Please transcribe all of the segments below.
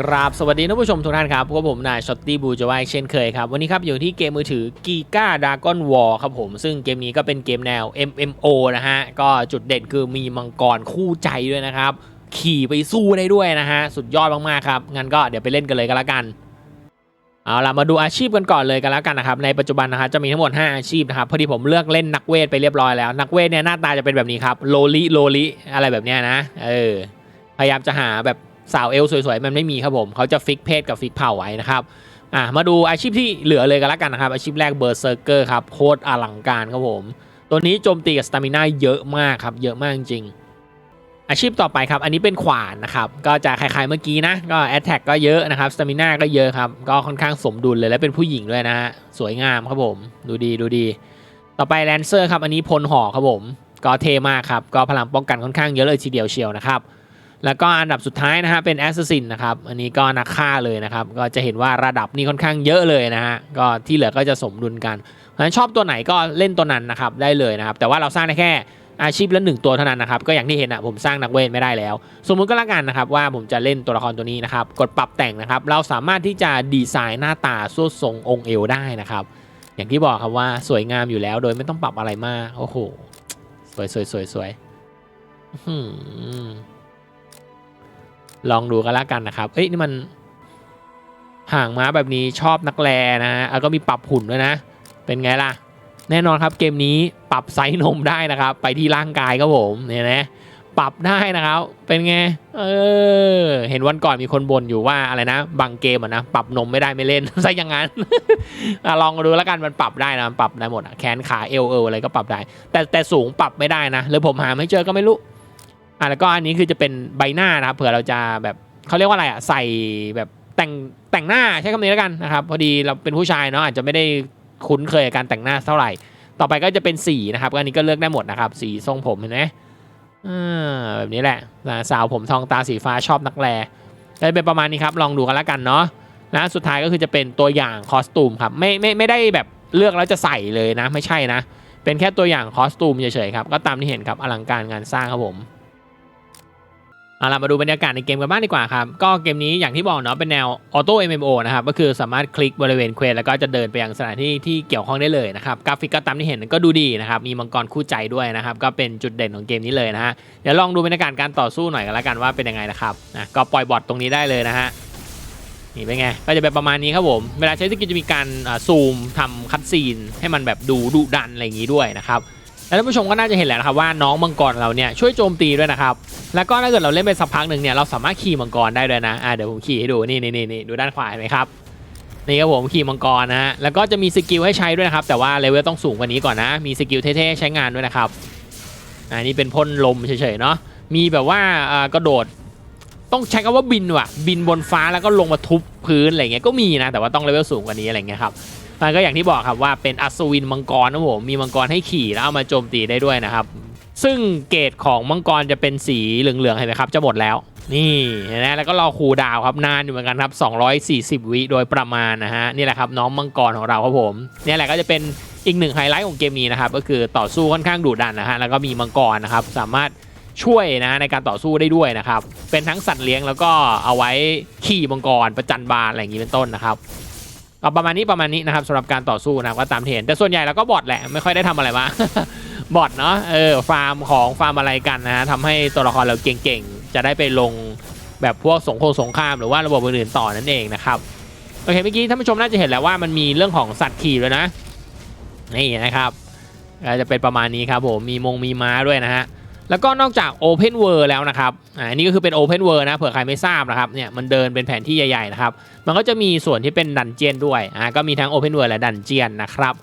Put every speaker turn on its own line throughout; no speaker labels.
กราบสวัสดีท่านผู้ชมทุกท่านครับพวกผมนายช็อตตี้บูจวายเช่นเคยครับ วันนี้ครับอยู่ที่เกมมือถือกีก้าดากอนวอลครับผม ซึ่งเกมนี้ก็เป็นเกมแนว MMO นะฮะ ก็จุดเด่นคือมีมังกรคู่ใจด้วยนะครับ ขี่ไปสู้ได้ด้วยนะฮะ สุดยอดมากๆครับ งั้นก็เดี๋ยวไปเล่นกันเลยกันละกัน เอาล่ะมาดูอาชีพกันก่อนเลยกันแล้วกันนะครับ ในปัจจุบันนะครับจะมีทั้งหมด 5 อาชีพนะครับพอดีผมเลือกเล่นนักเวทไปเรียบร้อยแล้ว นักเวทเนี่ยหน้าตาจะเป็นแบบนี้ครับโลลิโลลิอะไรแบบเนี้ยนะเออพยายามจะหาแบบ สาวเอลสวยๆ มันไม่มีครับผม เขาจะฟิกเพศกับฟิกเผ่าไว้นะครับอะมาดูอาชีพที่เหลือเลยกันล้วกันนะครับ อาชีพแรกเบอร์เซอร์เกอร์ครับโคตรอลังการครับผม ตัวนี้โจมตีกับสตามิน่าเยอะมากครับ เยอะมากจริง อาชีพต่อไปครับ อันนี้เป็นขวานนะครับ ก็จะคล้ายๆเมื่อกี้นะ ก็แอตแทกก็เยอะนะครับสตามิน่าก็เยอะครับ ก็ค่อนข้างสมดุลเลยและเป็นผู้หญิงด้วยนะฮะสวยงามครับผม ดูดีดูดี ต่อไปแลนเซอร์ครับอันนี้พลห่อครับผม ก็เทมากครับก็พลังป้องกันค่อนข้างเยอะเลยทีเดียวเชียวนะครับ แล้วก็อันดับสุดท้ายนะฮะเป็นแอสซัสซินนะครับอันนี้ก็นักฆ่าเลยนะครับ ก็จะเห็นว่าระดับนี้ค่อนข้างเยอะเลยนะฮะก็ที่เหลือก็จะสมดุลกันเพราะฉะนั้นชอบตัวไหนก็เล่นตัวนั้นนะครับได้เลยนะครับ แต่ว่าเราสร้างได้แค่อาชีพละหนึ่งตัวเท่านั้นนะครับก็อย่างที่เห็นอะผมสร้างนักเวทไม่ได้แล้ว สมมุติก็แล้วกันนะครับว่าผมจะเล่นตัวละครตัวนี้นะครับกดปรับแต่งนะครับ เราสามารถที่จะดีไซน์หน้าตาสวดทรงองค์เอวได้นะครับ อย่างที่บอกครับว่าสวยงามอยู่แล้วโดยไม่ต้องปรับอะไรมากโอ้โหสวยสวยสวยสวยอื้อหือ ลองดูกันล้วกันนะครับ เอ้ยนี่มันห่างม้าแบบนี้ชอบนักแลนะฮะแล้วก็มีปรับหุ่นด้วยนะ เป็นไงล่ะ แน่นอนครับเกมนี้ปรับไซส์นมได้นะครับ ไปที่ร่างกายครับผมเนี่ยนะปรับได้นะครับ เป็นไง เออ เห็นวันก่อนมีคนบ่นอยู่ว่าอะไรนะ บางเกมอะนะ ปรับนมไม่ได้ไม่เล่นซะอย่างนั้นอะลองดูแล้วกันมันปรับได้นะมันปรับได้หมดอะแขนขาเอวเอวอะไรก็ปรับได้ แต่แต่สูงปรับไม่ได้นะหรือผมหาไม่เจอก็ไม่รู้ อะแล้วก็อันนี้คือจะเป็นใบหน้านะครับเผื่อเราจะแบบเขาเรียกว่าอะไรอะใส่แบบแต่งแต่งหน้าใช้คำนี้แล้วกันนะครับพอดีเราเป็นผู้ชายเนาะอาจจะไม่ได้คุ้นเคยกับการแต่งหน้าเท่าไหร่ ต่อไปก็จะเป็นสีนะครับอันนี้ก็เลือกได้หมดนะครับ สีทรงผมเห็นไหมอ่าแบบนี้แหละสาวผมทองตาสีฟ้าชอบนักแลก็จะเป็นประมาณนี้ครับลองดูกันแล้วกันเนาะนะสุดท้ายก็คือจะเป็นตัวอย่างคอสตูมครับไม่ไม่ไม่ได้แบบเลือกแล้วจะใส่เลยนะ ไม่ใช่นะ เป็นแค่ตัวอย่างคอสตูมเฉยๆครับก็ตามที่เห็นครับอลังการงานสร้างครับผม เอาล่ะมาดูบรรยากาศในเกมกันบ้างดีกว่าครับ ก็เกมนี้อย่างที่บอกเนาะเป็นแนวออโต้ MMO นะครับ ก็คือสามารถคลิกบริเวณเควสแล้วก็จะเดินไปยังสถานที่ที่เกี่ยวข้องได้เลยนะครับ กราฟิกก็ตามที่เห็นก็ดูดีนะครับ มีมังกรคู่ใจด้วยนะครับ ก็เป็นจุดเด่นของเกมนี้เลยนะฮะ เดี๋ยวลองดูบรรยากาศการต่อสู้หน่อยกันละกันว่าเป็นยังไงนะครับนะก็ปล่อยบอทตรงนี้ได้เลยนะฮะ นี่เป็นไง ก็จะเป็นประมาณนี้ครับผม เวลาใช้สกิลจะมีการซูมทำคัดซีนให้มันแบบดูดุดันอะไรอย่างนี้ด้วยนะครับ แล้วท่านผู้ชมก็น่าจะเห็นแล้วนะครับว่าน้องมังกรเราเนี่ยช่วยโจมตีด้วยนะครับแล้วก็ถ้าเกิดเราเล่นไปสักพักหนึ่งเนี่ยเราสามารถขี่มังกรได้ด้วยนะอ่าเดี๋ยวผมขี่ให้ดูนี่นี่นี่นดูด้านขวาเห็นไหมครับนี่ครับผมขี่มังกรนะฮะแล้วก็จะมีสกิลให้ใช้ด้วยนะครับแต่ว่าเลเวลต้องสูงกว่านี้ก่อนนะมีสกิลเท่ๆใช้งานด้วยนะครับอ่านี่เป็นพ่นลมเฉยๆเนาะมีแบบว่าอ่ากระโดด ต้องใช้คำว่าบินว่ะ บินบนฟ้าแล้วก็ลงมาทุบพื้นอะไรเงี้ยก็มีนะ แต่ว่าต้องเลเวลสูงกว่านี้อะไรเงี้ยครับมันก็อย่างที่บอกครับว่าเป็นอัศวินมังกรนะผมมีมังกรให้ขี่แล้วเอามาโจมตีได้ด้วยนะครับ ซึ่งเกรดของมังกรจะเป็นสีเหลืองๆเห็นไหมครับจะหมดแล้ว นี่เห็นไหมแล้วก็รอคูดาวครับนานอยู่เหมือนกันครับ 240 วิโดยประมาณนะฮะนี่แหละครับน้องมังกรของเราครับผมนี่แหละก็จะเป็นอีกหนึ่งไฮไลท์ของเกมนี้นะครับก็คือต่อสู้ค่อนข้างดุดันนะฮะแล้วก็มีมังกรนะครับสามารถ ช่วยนะในการต่อสู้ได้ด้วยนะครับ เป็นทั้งสัตว์เลี้ยงแล้วก็เอาไว้ขี่มังกรประจันบานอะไรอย่างนี้เป็นต้นนะครับก็ประมาณนี้ประมาณนี้นะครับสำหรับการต่อสู้นะก็ตามเห็นแต่ส่วนใหญ่เราก็บอทแหละไม่ค่อยได้ทำอะไรมาบอทเนาะเออฟาร์มของฟาร์มอะไรกันนะฮะทำให้ตัวละครเราเก่งๆ จะได้ไปลงแบบพวกสงครามสงครามหรือว่าระบบอื่นๆต่อนั่นเองนะครับโอเคเมื่อกี้ท่านผู้ชมน่าจะเห็นแล้วว่ามันมีเรื่องของสัตว์ขี่ด้วยนะนี่นะครับจะเป็นประมาณนี้ครับผมมีมงมีม้าด้วยนะฮะ แล้วก็นอกจาก Open World แล้วนะครับอ่าอันนี้ก็คือเป็น Open World นะเผื่อใครไม่ทราบนะครับเนี่ยมันเดินเป็นแผนที่ใหญ่ๆนะครับมันก็จะมีส่วนที่เป็นดันเจียนด้วยอ่าก็มีทั้ง Open World และดันเจียนนะครับ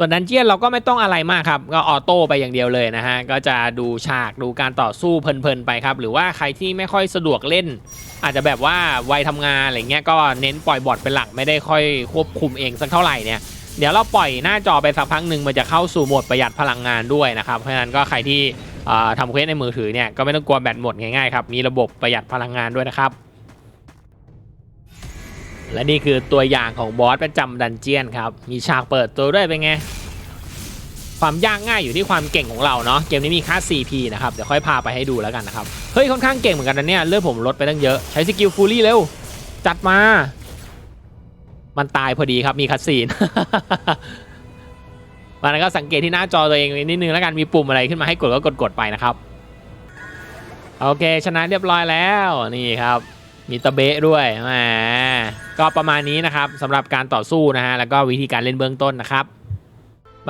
ส่วนดันเจียนเราก็ไม่ต้องอะไรมากครับ ก็ออโต้ไปอย่างเดียวเลยนะฮะ ก็จะดูฉากดูการต่อสู้เพลินๆไปครับ หรือว่าใครที่ไม่ค่อยสะดวกเล่น อาจจะแบบว่าวัยทำงานอะไรเงี้ยก็เน้นปล่อยบอทเป็นหลักไม่ได้ค่อยควบคุมเองสักเท่าไหร่เนี่ย เดี๋ยวเราปล่อยหน้าจอไปสักพักหนึ่งมันจะเข้าสู่โหมดประหยัดพลังงานด้วยนะครับ เพราะฉะนั้นก็ใครที่ทำเควสในมือถือเนี่ยก็ไม่ต้องกลัวแบตหมดง่ายๆครับ มีระบบประหยัดพลังงานด้วยนะครับ และนี่คือตัวอย่างของบอสประจำดันเจียนครับ มีฉากเปิดตัวด้วยเป็นไง ความยากง่ายอยู่ที่ความเก่งของเราเนาะ เกมนี้มีค่า CP นะครับ เดี๋ยวค่อยพาไปให้ดูแล้วกันนะครับ เฮ้ยค่อนข้างเก่งเหมือนกันนะเนี่ย เลือดผมลดไปตั้งเยอะ ใช้สกิลฟูลี่เร็ว จัดมา มันตายพอดีครับมีคัดซีนมันก็สังเกตที่หน้าจอตัวเองนิดนึงแล้วกันมีปุ่มอะไรขึ้นมาให้กดก็กดๆไปนะครับ โอเค ชนะเรียบร้อยแล้วนี่ครับ มีตะเบะด้วยแหมก็ประมาณนี้นะครับสำหรับการต่อสู้นะฮะแล้วก็วิธีการเล่นเบื้องต้นนะครับ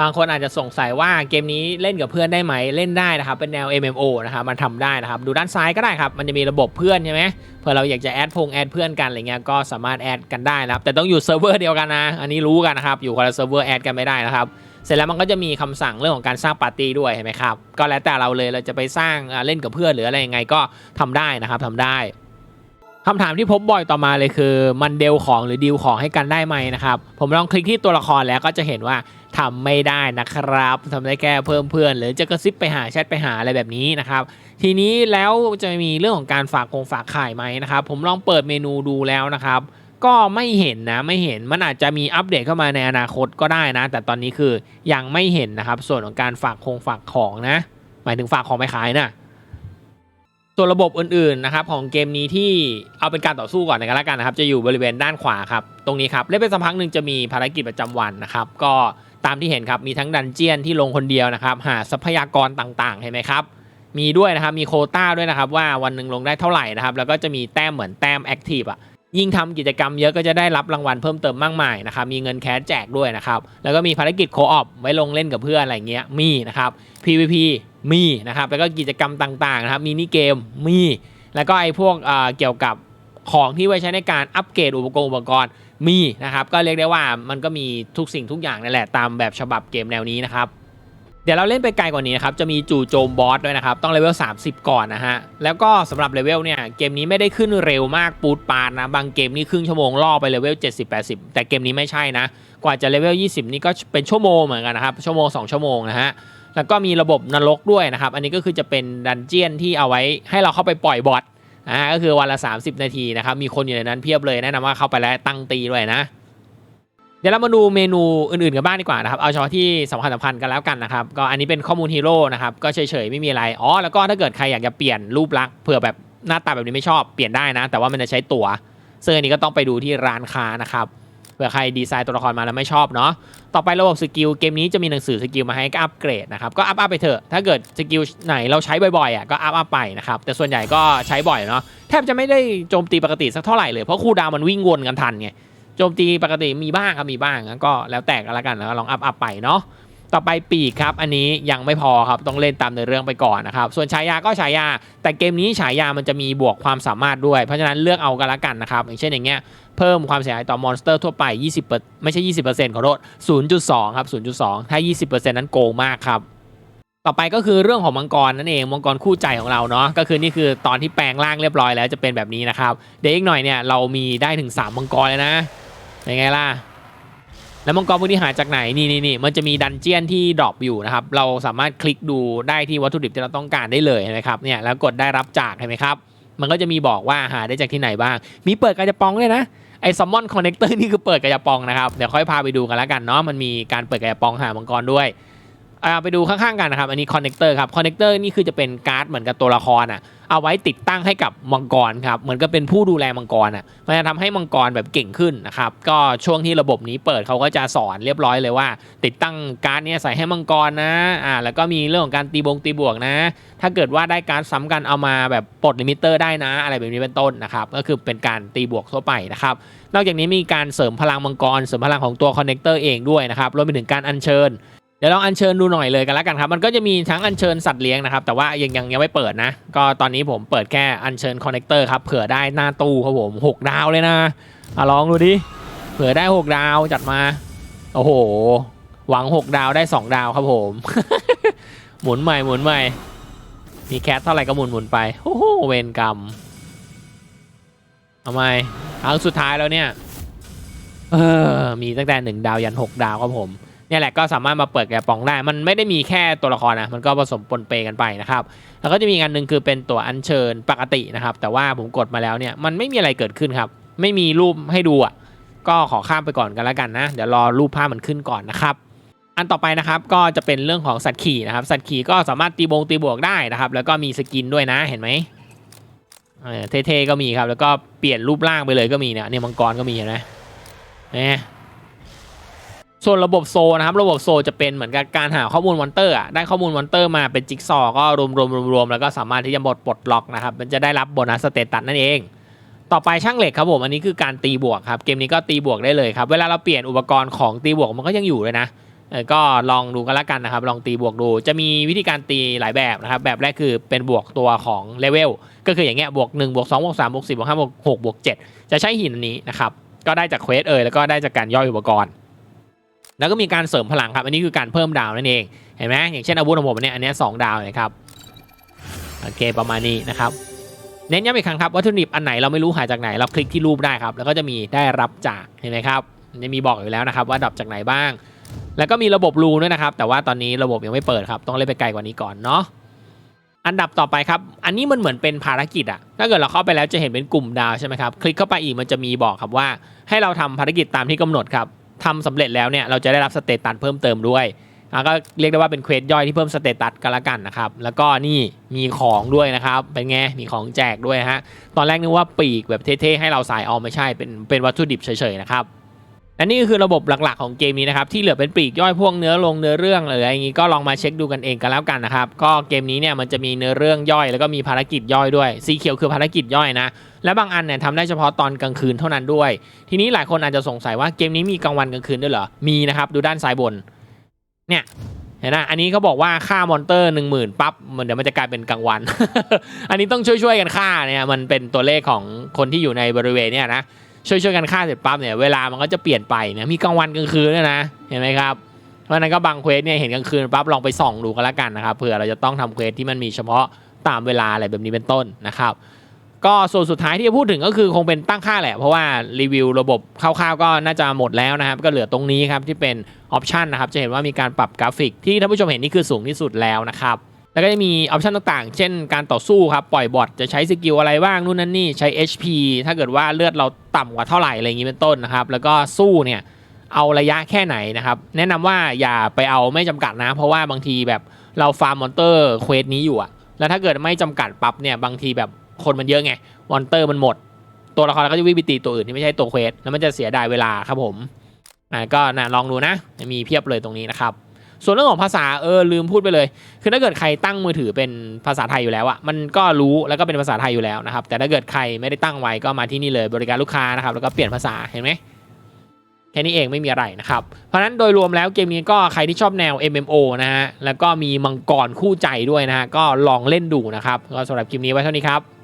บางคนอาจจะสงสัยว่าเกมนี้เล่นกับเพื่อนได้ไหมเล่นได้นะครับ เป็นแนว MMO นะครับมันทำได้นะครับ ดูด้านซ้ายก็ได้ครับ มันจะมีระบบเพื่อนใช่ไหมเผื่อเราอยากจะแอดพงแอดเพื่อนกันอะไรเงี้ยก็สามารถแอดกันได้นะครับ แต่ต้องอยู่เซิร์ฟเวอร์เดียวกันนะ อันนี้รู้กันนะครับ อยู่คนละเซิร์ฟเวอร์แอดกันไม่ได้นะครับ เสร็จแล้วมันก็จะมีคำสั่งเรื่องของการสร้างปาร์ตี้ด้วยเห็นไหมครับก็แล้วแต่เราเลยเราจะไปสร้างเล่นกับเพื่อนหรืออะไรยังไงก็ทำได้นะครับทำได้ คำถามที่พบบ่อยต่อมาเลยคือ มันเดลของหรือดีลของให้กันได้ไหมนะครับ ผมลองคลิกที่ตัวละครแล้วก็จะเห็นว่าทำไม่ได้นะครับทำได้แค่เพิ่มเพื่อน หรือจะกระซิบไปหาแชทไปหาอะไรแบบนี้นะครับ ทีนี้แล้วจะมีเรื่องของการฝากคงฝากขายไหมนะครับ ผมลองเปิดเมนูดูแล้วนะครับ ก็ไม่เห็นนะไม่เห็นมันอาจจะมีอัปเดตเข้ามาในอนาคตก็ได้นะ แต่ตอนนี้คือยังไม่เห็นนะครับ ส่วนของการฝากคงฝากของนะ หมายถึงฝากของไปขายน่ะ ส่วนระบบอื่นๆนะครับของเกมนี้ที่เอาเป็นการต่อสู้ก่อนในกันละกันนะครับจะอยู่บริเวณด้านขวาครับตรงนี้ครับเล่นไปสักพักหนึ่งจะมีภารกิจประจำวันนะครับก็ตามที่เห็นครับมีทั้งดันเจียนที่ลงคนเดียวนะครับหาทรัพยากรต่างๆเห็นไหมครับมีด้วยนะครับมีโคต้าด้วยนะครับว่าวันหนึ่งลงได้เท่าไหร่นะครับแล้วก็จะมีแต้มเหมือนแต้มแอคทีฟอะ ยิ่งทำกิจกรรมเยอะก็จะได้รับรางวัลเพิ่มเติมมากมายนะครับมีเงินแคสแจกด้วยนะครับแล้วก็มีภารกิจโคออปไว้ลงเล่นกับเพื่อนอะไรเงี้ยมีนะครับ PVP มีนะครับแล้วก็กิจกรรมต่างๆนะครับมินิเกมมีแล้วก็ไอ้พวกเอ่อเกี่ยวกับของที่ไว้ใช้ในการอัปเกรดอุปกรณ์อุปกรณ์มีนะครับก็เรียกได้ว่ามันก็มีทุกสิ่งทุกอย่างนั่นแหละตามแบบฉบับเกมแนวนี้นะครับ ดี๋ยวเราเล่นไปไกลกว่านี้นะครับ จะมีจู่โจมบอสด้วยนะครับ ต้องเลเวล 30 ก่อนนะฮะ แล้วก็สำหรับเลเวลเนี่ย เกมนี้ไม่ได้ขึ้นเร็วมากปูดปานนะ บางเกมนี่ครึ่งชั่วโมงล่อไปเลเวล 70-80 แต่เกมนี้ไม่ใช่นะ กว่าจะเลเวล 20 นี่ก็เป็นชั่วโมงเหมือนกันนะครับ ชั่วโมง 2 ชั่วโมงนะฮะ แล้วก็มีระบบนรกด้วยนะครับ อันนี้ก็คือจะเป็นดันเจียนที่เอาไว้ให้เราเข้าไปปล่อยบอทอ่า ก็คือวันละ 30 นาทีนะครับ มีคนอยู่ในนั้นเพียบเลย แนะนำว่าเข้าไปแล้วตั้งตีด้วยนะ เดี๋ยวเรามาดูเมนูอื่นๆกันบ้างดีกว่านะครับ เอาเฉพาะที่สำคัญสำคัญกันแล้วกันนะครับ ก็อันนี้เป็นข้อมูลฮีโร่นะครับ ก็เฉยๆ ไม่มีอะไร อ๋อ แล้วก็ถ้าเกิดใครอยากจะเปลี่ยนรูปลักษณ์เผื่อแบบหน้าตาแบบนี้ไม่ชอบ เปลี่ยนได้นะ แต่ว่ามันจะใช้ตั๋วซึ่งอันนี้ก็ต้องไปดูที่ร้านค้านะครับ เผื่อใครดีไซน์ตัวละครมาแล้วไม่ชอบเนาะ ต่อไประบบสกิลเกมนี้จะมีหนังสือสกิลมาให้ก็อัปเกรดนะครับ ก็อัพอัพไปเถอะ ถ้าเกิดสกิลไหนเราใช้บ่อยๆอะก็อัพอัพไปนะครับ แต่ส่วนใหญ่ก็ใช้บ่อยเนาะ แทบจะไม่ได้โจมตีปกติสักเท่าไหร่เลย เพราะคูดาวมันวิ่งวนกันทันไง โจมตีปกติมีบ้างครับมีบ้างก็แล้วแต่กันละกันแล้วลองอัพอัพไปเนาะต่อไปปีกครับ อันนี้ยังไม่พอครับต้องเล่นตามในเรื่องไปก่อนนะครับ ส่วนฉายาก็ฉายา แต่เกมนี้ฉายามันจะมีบวกความสามารถด้วย เพราะฉะนั้นเลือกเอากันละกันนะครับ อย่างเช่นอย่างเงี้ยเพิ่มความเสียหายต่อมอนสเตอร์ทั่วไป 20เปอร์ไม่ใช่ 20%ขอโทษ 0.2 ครับ 0.2 ถ้า 20%นั้นโกงมากครับต่อไปก็คือเรื่องของมังกรนั่นเองมังกรคู่ใจของเราเนาะก็คือนี่คือตอนที่แปลงร่างเรียบร้อยแล้วจะเป็นแบบนี้นะครับ เดี๋ยวอีกหน่อยเนี่ยเรามีได้ถึง 3 มังกรเลยนะ เป็นไงล่ะ แล้วมังกรพวกนี้หาจากไหน นี่นี่นี่มันจะมีดันเจียนที่ดรอปอยู่นะครับ เราสามารถคลิกดูได้ที่วัตถุดิบที่เราต้องการได้เลยเห็นไหมครับเนี่ยแล้วกดได้รับจากเห็นไหมครับ มันก็จะมีบอกว่าหาได้จากที่ไหนบ้าง มีเปิดกระจะปองด้วยนะไอซัมมอนคอนเนคเตอร์นี่คือเปิดกระจะปองนะครับ เดี๋ยวค่อยพาไปดูกันแล้วกันเนาะมันมีการเปิดกระจะปองหามังกรด้วย อ่าไปดูข้างๆกันนะครับ อันนี้คอนเนคเตอร์ครับคอนเนคเตอร์นี่คือจะเป็นการ์ดเหมือนกับตัวละครอะเอาไว้ติดตั้งให้กับมังกรครับเหมือนกับเป็นผู้ดูแลมังกรอะมันจะทำให้มังกรแบบเก่งขึ้นนะครับก็ช่วงที่ระบบนี้เปิดเขาก็จะสอนเรียบร้อยเลยว่า ติดตั้งการ์ดเนี่ยใส่ให้มังกรนะอ่าแล้วก็มีเรื่องของการตีบงตีบวกนะ ถ้าเกิดว่าได้การ์ดซ้ำกันเอามาแบบปลดลิมิเตอร์ได้นะ อะไรแบบนี้เป็นต้นนะครับก็คือเป็นการตีบวกทั่วไปนะครับนอกจากนี้มีการเสริมพลังมังกร เสริมพลังของตัวคอนเนคเตอร์เองด้วยนะครับรวมไปถึงการอัญเชิญ เดี๋ยวลองอัญเชิญดูหน่อยเลยกันแล้วกันครับ มันก็จะมีทั้งอัญเชิญสัตว์เลี้ยงนะครับ แต่ว่ายังยังยังไม่เปิดนะ ก็ตอนนี้ผมเปิดแค่อัญเชิญคอนเนคเตอร์ครับ เผื่อได้หน้าตู้ครับผม 6 ดาวเลยนะอะลองดูดิ เผื่อได้ 6 ดาวจัดมา โอ้โห หวัง 6 ดาวได้ 2 ดาวครับผม หมุนใหม่หมุนใหม่ มีแคทเท่าไหร่ก็หมุนหมุนไปโอ้โหเวรกรรมทำไมครั้งสุดท้ายแล้วเนี่ย เออ มีตั้งแต่ 1 ดาวยัน 6 ดาวครับผม เนี่ยแหละก็สามารถมาเปิดแกะป๋องได้ มันไม่ได้มีแค่ตัวละครนะ มันก็ผสมปนเปกันไปนะครับ แล้วก็จะมีอันหนึ่งคือเป็นตัวอัญเชิญปกตินะครับ แต่ว่าผมกดมาแล้วเนี่ย มันไม่มีอะไรเกิดขึ้นครับ ไม่มีรูปให้ดูอะ ก็ขอข้ามไปก่อนกันแล้วกันนะ เดี๋ยวรอรูปภาพมันขึ้นก่อนนะครับ อันต่อไปนะครับก็จะเป็นเรื่องของสัตว์ขี่นะครับ สัตว์ขี่ก็สามารถตีบงตีบวกได้นะครับ แล้วก็มีสกินด้วยนะ เห็นไหมเออเท่ๆก็มีครับ แล้วก็เปลี่ยนรูปร่างไปเลยก็มีเนี่ยเนี่ยมังกรก็มีเห็นไหมเนี่ย ส่วนระบบโซนะครับ ระบบโซจะเป็นเหมือนกับการหาข้อมูลมอนเตอร์อะได้ข้อมูลมอนเตอร์มาเป็นจิ๊กซอว์ก็รวมรวมรวมรวมแล้วก็สามารถที่จะบดปลดล็อกนะครับ มันจะได้รับโบนัสสเตตัสนั่นเอง ต่อไปช่างเหล็กครับผมอันนี้คือการตีบวกครับเกมนี้ก็ตีบวกได้เลยครับ เวลาเราเปลี่ยนอุปกรณ์ของตีบวกมันก็ยังอยู่เลยนะก็ลองดูกันละกันนะครับ ลองตีบวกดู จะมีวิธีการตีหลายแบบนะครับ แบบแรกคือเป็นบวกตัวของเลเวล ก็คืออย่างเงี้ยบวก1บวก2บวก3บวก4บวก5บวก6บวก7จะใช้หินอันนี้นะครับ ก็ได้จากเควสเอยแล้วก็ได้จากการย่อยอุปกรณ์ แล้วก็มีการเสริมพลังครับ อันนี้คือการเพิ่มดาวนั่นเอง เห็นไหมอย่างเช่นอาวุธของผมเนี้ยอันนี้สองดาวนะครับ โอเค ประมาณนี้นะครับ เน้นย้ำอีกครั้งครับ วัตถุดิบอันไหนเราไม่รู้หาจากไหน เราคลิกที่รูปได้ครับ แล้วก็จะมีได้รับจาก เห็นไหมครับมันจะมีบอกอยู่แล้วนะครับ ว่าดับจากไหนบ้าง แล้วก็มีระบบรูด้วยนะครับ แต่ว่าตอนนี้ระบบยังไม่เปิดครับ ต้องเล่นไปไกลกว่านี้ก่อนเนาะ อันดับต่อไปครับ อันนี้มันเหมือนเป็นภารกิจอะถ้าเกิดเราเข้าไปแล้วจะเห็นเป็นกลุ่มดาวใช่ไหมครับ คลิกเข้าไปอีกมันจะมีบอกครับว่า ให้เราทำภารกิจตามที่กำหนดครับ ทำสำเร็จแล้วเนี่ยเราจะได้รับสเตตัสเพิ่มเติมด้วยอะก็เรียกได้ว่าเป็นเควสย่อยที่เพิ่มสเตตัสกันละกันนะครับ แล้วก็นี่มีของด้วยนะครับ เป็นไง มีของแจกด้วยฮะ ตอนแรกนึกว่าปีกแบบเท่ๆให้เราสายเอาไม่ใช่ เป็นเป็นวัตถุดิบเฉยๆนะครับ และนี่ก็คือระบบหลักๆของเกมนี้นะครับที่เหลือเป็นปีกย่อยพวกเนื้อลงเนื้อเรื่องหรืออะไรอย่างงี้ก็ลองมาเช็คดูกันเองกันแล้วกันนะครับก็เกมนี้เนี่ยมันจะมีเนื้อเรื่องย่อย แล้วก็มีภารกิจย่อยด้วยสีเขียวคือภารกิจย่อยนะและบางอันเนี่ยทำได้เฉพาะตอนกลางคืนเท่านั้นด้วย ทีนี้หลายคนอาจจะสงสัยว่าเกมนี้มีกลางวันกลางคืนด้วยเหรอมีนะครับดูด้านซ้ายบนเนี่ยเห็นนะอันนี้เขาบอกว่าค่ามอนเตอร์หนึ่งหมื่นปั๊บมันเดี๋ยวมันจะกลายเป็นกลางวัน อันนี้ต้องช่วยๆกันค่าเนี่ยมันเป็นตัวเลขของคนที่อยู่ในบริเวณเนี่ยนะ ช่วยๆกันค่าเสร็จปั๊บเนี่ยเวลามันก็จะเปลี่ยนไปเนี่ยมีกลางวันกลางคืนด้วยนะเห็นไหมครับเพราะนั้นก็บางเควสเนี่ยเห็นกลางคืนปั๊บลองไปส่องดูกันละกันนะครับเผื่อเราจะต้องทำเควสที่มันมีเฉพาะตามเวลาอะไรแบบนี้เป็นต้นนะครับก็ส่วนสุดท้ายที่จะพูดถึงก็คือคงเป็นตั้งค่าแหละ เพราะว่ารีวิวระบบคร่าวๆก็น่าจะหมดแล้วนะครับ ก็เหลือตรงนี้ครับที่เป็นออปชันนะครับจะเห็นว่ามีการปรับกราฟิกที่ท่านผู้ชมเห็นนี่คือสูงที่สุดแล้วนะครับ แล้วก็จะมีออปชันต่างๆ เช่นการต่อสู้ครับ ปล่อยบอทจะใช้สกิลอะไรบ้างนู่นนั่นนี่ใช้ HP ถ้าเกิดว่าเลือดเราต่ำกว่าเท่าไหร่อะไรอย่างนี้เป็นต้นนะครับ แล้วก็สู้เนี่ยเอาระยะแค่ไหนนะครับ แนะนำว่าอย่าไปเอาไม่จำกัดนะ เพราะว่าบางทีแบบเราฟาร์มมอนเตอร์เควสนี้อยู่อะแล้วถ้าเกิดไม่จำกัดปั๊บเนี่ยบางทีแบบคนมันเยอะไงมอนเตอร์มันหมด ตัวละครก็จะวิ่งไปตีตัวอื่นที่ไม่ใช่ตัวเควสแล้วมันจะเสียดายเวลาครับผมอ่าก็นะลองดูนะมีเพียบเลยตรงนี้นะครับ ส่วนเรื่องของภาษาเออลืมพูดไปเลย คือถ้าเกิดใครตั้งมือถือเป็นภาษาไทยอยู่แล้วอะมันก็รู้แล้วก็เป็นภาษาไทยอยู่แล้วนะครับ แต่ถ้าเกิดใครไม่ได้ตั้งไว้ก็มาที่นี่เลยบริการลูกค้านะครับแล้วก็เปลี่ยนภาษาเห็นไหมแค่นี้เองไม่มีอะไรนะครับ เพราะฉะนั้นโดยรวมแล้วเกมนี้ก็ใครที่ชอบแนว MMO นะฮะแล้วก็มีมังกรคู่ใจด้วยนะฮะก็ลองเล่นดูนะครับก็สำหรับคลิปนี้ไว้เท่านี้ครับ